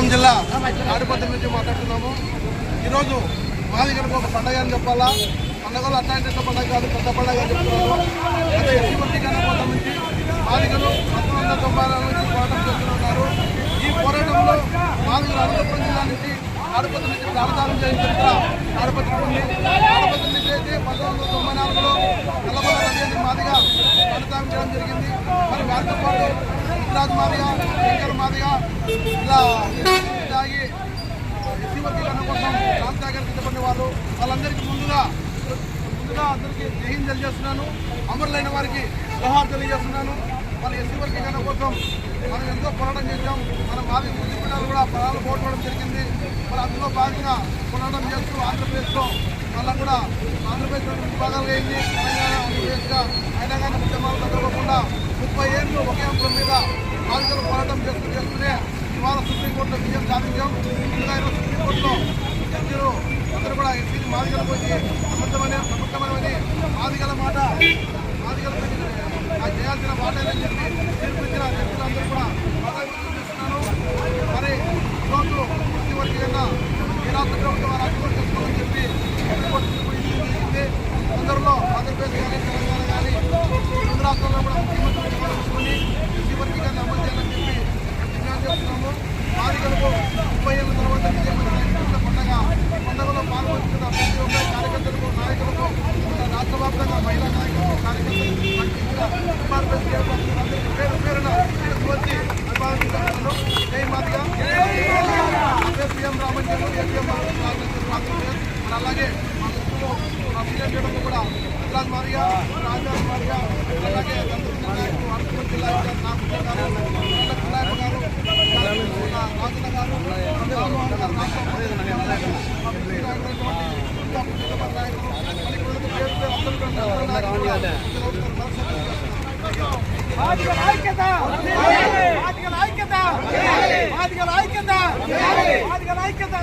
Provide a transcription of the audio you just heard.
అనంతపురం జిల్లా ఆడిపత్రి నుంచి మాట్లాడుతున్నాము. ఈరోజు మాది కనుక ఒక పండగ అని చెప్పాలా? పండగలు అట్లాంటి పండగ కాదు పెద్ద పండగ అని చెప్తున్నారు. అదే ఎటువంటి కనుకోవడం నుంచి మాదిగలు పంతొమ్మిది వందల తొంభై నుంచి పోరాటం చేస్తున్నారు. ఈ పోరాటంలో మాదిగలు అనంతపురం జిల్లా నుంచి ఆడిపత్రి నుంచి ప్రారంభం చేయడం చరిత్ర ఆడిపత్రి ఉంది ఆడిపత్రి నుంచి అయితే పంతొమ్మిది వందల తొంభై నాలుగులో నల్లమల అనేది మాదిగా ప్రారంభం చేయడం జరిగింది. మరి వారితో పాటు గుజరాత్ మాదిగా శంకర్ మాదిగా ఇలా తాగి ఎస్సీ వర్గీకరణ కోసం రామత్యాగాలు సిద్ధపడిన వాళ్ళు వాళ్ళందరికీ ముందుగా ముందుగా అందరికీ జైన్ తెలియజేస్తున్నాను అమరులైన వారికి జోహార్ తెలియజేస్తున్నాను మన ఎస్సీ వర్గీకరణ కోసం మనం ఎంతో పోరాటం చేశాం మన మాది మున్సిపల్ కూడా పదాలు పోగొట్టుకోవడం జరిగింది మరి అందులో భాగంగా పోరాటం చేస్తూ ఆంధ్రప్రదేశ్లో మళ్ళా కూడా ఆంధ్రప్రదేశ్ భాగాలు అయింది తెలంగాణ ఆంధ్రప్రదేశ్గా అయినా కానీ ముప్పై ఏళ్ళు ఒకే అంశం మీద బాధితులు పోరాటం చేస్తూ చేస్తూనే ఇవాళ సుప్రీంకోర్టులో విజయం సాధించాం. ఇంకా ఈరోజు సుప్రీంకోర్టులో జడ్జిలు అందరూ కూడా ఎస్సీ మాదిగల పోయి అబద్ధమని అబద్ధమని మాదిగల మాట మాదిగల చేయాల్సిన మాట ఏదని చెప్పి తీర్పించిన జడ్జిలు కూడా చూపిస్తున్నాను మరి ఈరోజు ప్రతి వరకు కన్నా ఈ రాష్ట్ర ప్రభుత్వం ఆ రాష్ట్రం చేసుకోవాలని చెప్పి అందరిలో ఆంధ్రప్రదేశ్ కానీ తెలంగాణ కానీ రెండు రాష్ట్రాల్లో కూడా ముఖ్యమంత్రి తీసుకొని ఎస్సీ వర్గీకరణ అమలు చేయాలని చెప్పి డిమాండ్ చేస్తున్నాము బాలికలకు ముప్పై ఏళ్ళ తర్వాత విజయవంతమైన పండుగ ఈ పండుగలో పాల్గొంటున్న ప్రతి ఒక్క కార్యకర్తలకు నాయకులకు రాష్ట్ర వ్యాప్తంగా మహిళా నాయకులకు కార్యకర్తలకు పేరు పేరున వచ్చి జై మాదిగా రామంజన్ ఏపీఎం మరి అలాగే మా మిత్రులు మా కూడా గుజరాత్ మారియా రాజాస్ అలాగే నాయకులు అనంతపురం జిల్లా ఇన్ఛార్జ్ గారు గారు రాజన్న గారు రామ్మోహన్ గారు రాష్ట్ర మా మిత్రులు అయినటువంటి ఇంకా పుట్టిన నాయకులు మరి కొడుకు పేరు పేరు అందరూ కూడా ఐక్యత! మాదిగల ఐక్యత! మాదిగల ఐక్యత! ఐక్యత!